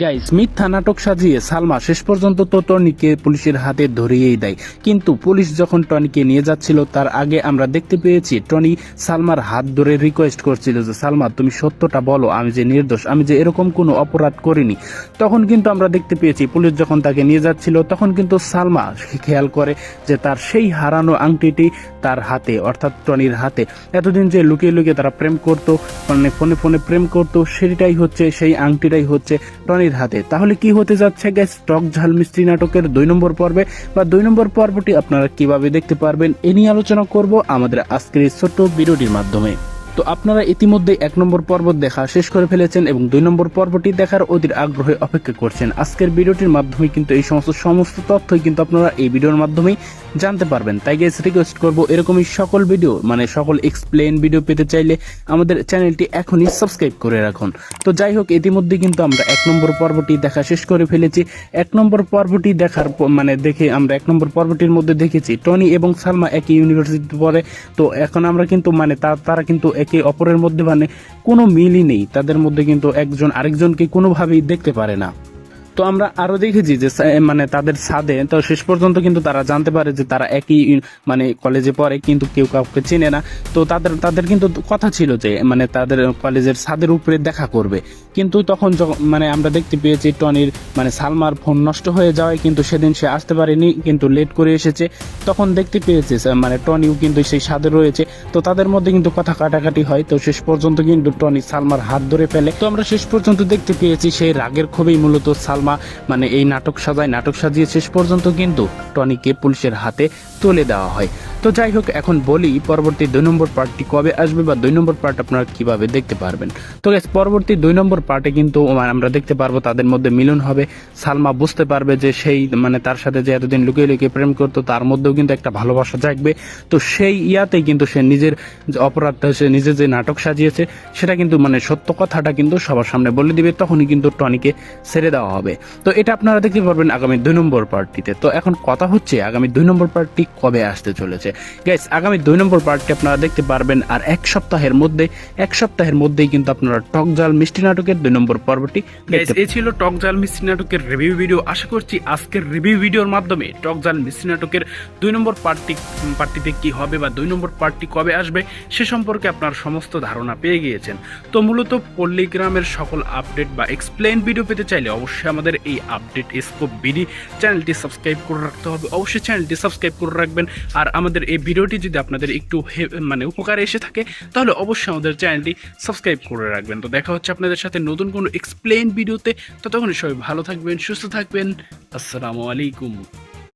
Guys মিথ্যা নাটক সাজিয়ে সালমা শেষ পর্যন্ত তো টনিকে পুলিশের হাতে ধরিয়েই দেয়। কিন্তু পুলিশ যখন টনিকে নিয়ে যাচ্ছিল, তার আগে আমরা দেখতে পেয়েছি টনি সালমার হাত ধরে রিকোয়েস্ট করছিল যে, সালমা, তুমি সত্যটা বলো, আমি যে নির্দোষ, আমি যে এরকম কোনো অপরাধ করিনি। তখন কিন্তু আমরা দেখতে পেয়েছি পুলিশ যখন তাকে নিয়ে যাচ্ছিল, তখন কিন্তু সালমা খেয়াল করে যে তার সেই হারানো আংটিটি তার হাতে, অর্থাৎ টনির হাতে। এতদিন যে লুকিয়ে লুকিয়ে তারা প্রেম করতো মানে ফোনে ফোনে প্রেম করতো, সেটাই হচ্ছে, সেই আংটিটাই হচ্ছে টনির হাতে। তাহলে কি হতে যাচ্ছে গ্যাস টক ঝাল মিস্ত্রি নাটকের দুই নম্বর পর্বে। বা দুই নম্বর পর্বটি আপনারা কীভাবে দেখতে পারবেন, এ নিয়ে আলোচনা করব আমাদের আজকের এই ছোট্ট ভিডিওটির মাধ্যমে। তো আপনারা ইতিমধ্যে এক নম্বর পর্ব দেখা শেষ করে ফেলেছেন এবং দুই নম্বর পর্বটি দেখার অধীর আগ্রহে অপেক্ষা করছেন। আজকের ভিডিওটির মাধ্যমে কিন্তু এই সমস্ত সমস্ত তথ্যই কিন্তু আপনারা এই ভিডিওর মাধ্যমেই জানতে পারবেন। তাই গেস রিকোয়েস্ট করব এরকমই সকল ভিডিও মানে সকল এক্সপ্লেন ভিডিও পেতে চাইলে আমাদের চ্যানেলটি এখনই সাবস্ক্রাইব করে রাখুন। তো যাই হোক ইতিমধ্যে কিন্তু আমরা এক নম্বর পর্বটি দেখা শেষ করে ফেলেছি। এক নম্বর পর্বটি দেখার মানে দেখে আমরা এক নম্বর পর্বটির মধ্যে দেখেছি, টনি এবং সালমা একই ইউনিভার্সিটিতে পড়ে। তো এখন আমরা কিন্তু মানে তারা কিন্তু একে অপরের মধ্যে মানে কোনো মিলই নেই। তাদের মধ্যে কিন্তু একজন আরেকজনকে কোনোভাবেই দেখতে পারে না। তো আমরা আরও দেখেছি যে মানে তাদের সাদে তো শেষ পর্যন্ত কিন্তু তারা জানতে পারে যে তারা একই মানে কলেজে পড়ে, কিন্তু কেউ কাউকে চেনে না। তো তাদের তাদের কিন্তু কথা ছিল যে মানে তাদের কলেজের ছাদের উপরে দেখা করবে। কিন্তু তখন মানে আমরা দেখতে পেয়েছি টনির মানে সালমার ফোন নষ্ট হয়ে যাওয়ায় কিন্তু সেদিন সে আসতে পারেনি, কিন্তু লেট করে এসেছে। তখন দেখতে পেয়েছে মানে টনিও কিন্তু সেই সাদে রয়েছে। তো তাদের মধ্যে কিন্তু কথা কাটাকাটি হয়, তো শেষ পর্যন্ত কিন্তু টনি সালমার হাত ধরে ফেলে। তো আমরা শেষ পর্যন্ত দেখতে পেয়েছি, সেই রাগের ক্ষোভেই মূলত সালমা মানে এই নাটক সাজায়, নাটক সাজিয়ে শেষ পর্যন্ত কিন্তু টনিকে পুলিশের হাতে তুলে দেওয়া হয়। তো যাই হোক, এখন বলি পরবর্তী দুই নম্বর পার্টটি কবে আসবে বা দুই নম্বর পার্ট আপনারা কীভাবে দেখতে পারবেন। তো পরবর্তী দুই নম্বর পার্টে কিন্তু আমরা দেখতে পারব তাদের মধ্যে মিলন হবে। সালমা বুঝতে পারবে যে সেই মানে তার সাথে যে এতদিন লুকিয়ে লুকিয়ে প্রেম করতো, তার মধ্যেও কিন্তু একটা ভালোবাসা জাগবে। তো সেই ইয়াতেই কিন্তু সে নিজের যে অপরাধটা সে নিজে যে নাটক সাজিয়েছে, সেটা কিন্তু মানে সত্য কথাটা কিন্তু সবার সামনে বলে দিবে, তখনই কিন্তু টনিকে ছেড়ে দেওয়া হবে। তো এটা আপনারা দেখতে পারবেন আগামী দুই নম্বর পার্টটিতে। তো এখন কথা হচ্ছে আগামী দুই নম্বর পার্টটি কবে আসতে চলেছে? গাইস আগামী দুই নম্বর পার্টটি আপনারা দেখতে পারবেন, আর এক সপ্তাহের মধ্যে, এক সপ্তাহের মধ্যেই কিন্তু আপনারা টক জাল মিষ্টি নাটকের দুই নম্বর পর্বটি এই ছিল টক জাল মিষ্টি নাটকের রিভিউ ভিডিও আশা করছি আজকের রিভিউ ভিডিওর মাধ্যমে টক জাল মিষ্টি নাটকের দুই নম্বর পার্টটি পার্টিতে কি হবে বা দুই নম্বর পার্টটি কবে আসবে, সে সম্পর্কে আপনার সমস্ত ধারণা পেয়ে গিয়েছেন। তো মূলত পল্লিগ্রামের সকল আপডেট বা এক্সপ্লেন ভিডিও পেতে চাইলে অবশ্যই আমাদের এই আপডেট স্কোপ বিডি চ্যানেলটি সাবস্ক্রাইব করে রাখতে হবে। অবশ্যই চ্যানেলটি সাবস্ক্রাইব করে রাখবেন, আর আমাদের এই ভিডিওটি যদি আপনাদের একটু মানে উপকারে এসে থাকে, তাহলে অবশ্যই আমাদের চ্যানেলটি সাবস্ক্রাইব করে রাখবেন। তো দেখা হচ্ছে আপনাদের সাথে নতুন কোনো এক্সপ্লেন ভিডিওতে। ততক্ষণ সবাই ভালো থাকবেন, সুস্থ থাকবেন। আসসালামু আলাইকুম।